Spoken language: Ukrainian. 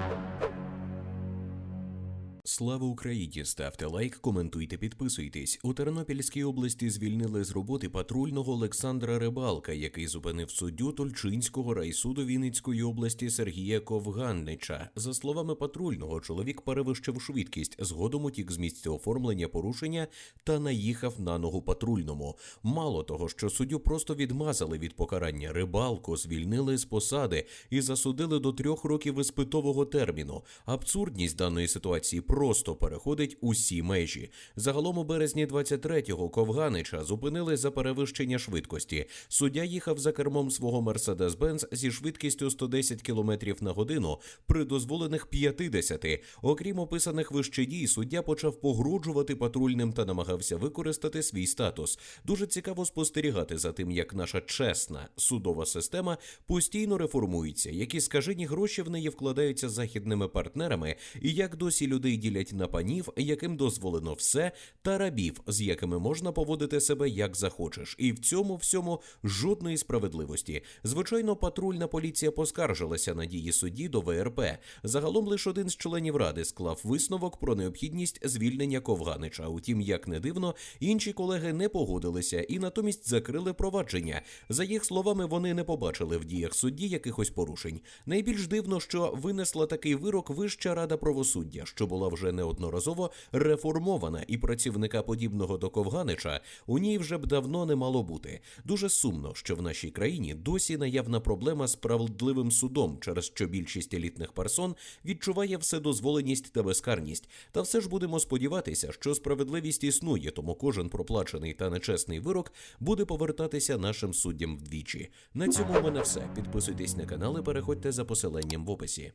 Thank you. Слава Україні! Ставте лайк, коментуйте, підписуйтесь. У Тернопільській області звільнили з роботи патрульного Олександра Рибалка, який зупинив суддю Тульчинського райсуду Вінницької області Сергія Ковганнича. За словами патрульного, чоловік перевищив швидкість, згодом утік з місця оформлення порушення та наїхав на ногу патрульному. Мало того, що суддю просто відмазали від покарання. Рибалку звільнили з посади і засудили до трьох років іспитового терміну. Абсурдність даної ситуації просто переходить усі межі. Загалом у березні 23-го Ковганича зупинили за перевищення швидкості. Суддя їхав за кермом свого Мерседес-Бенц зі швидкістю 110 км на годину при дозволених 50. Окрім описаних вище дій, суддя почав погроджувати патрульним та намагався використати свій статус. Дуже цікаво спостерігати за тим, як наша чесна судова система постійно реформується, які скажені гроші в неї вкладаються західними партнерами, і як досі людей ділять на панів, яким дозволено все, та рабів, з якими можна поводити себе як захочеш, і в цьому всьому жодної справедливості. Звичайно, патрульна поліція поскаржилася на дії судді до ВРП. Загалом лише один з членів ради склав висновок про необхідність звільнення Ковганича. Утім, як не дивно, інші колеги не погодилися і натомість закрили провадження. За їх словами, вони не побачили в діях судді якихось порушень. Найбільш дивно, що винесла такий вирок Вища рада правосуддя, що була вже неодноразово реформована, і працівника подібного до Ковганича у ній вже б давно не мало бути. Дуже сумно, що в нашій країні досі наявна проблема з справедливим судом, через що більшість елітних персон відчуває вседозволеність та безкарність. Та все ж будемо сподіватися, що справедливість існує, тому кожен проплачений та нечесний вирок буде повертатися нашим суддям вдвічі. На цьому в мене все. Підписуйтесь на канал і переходьте за посиланням в описі.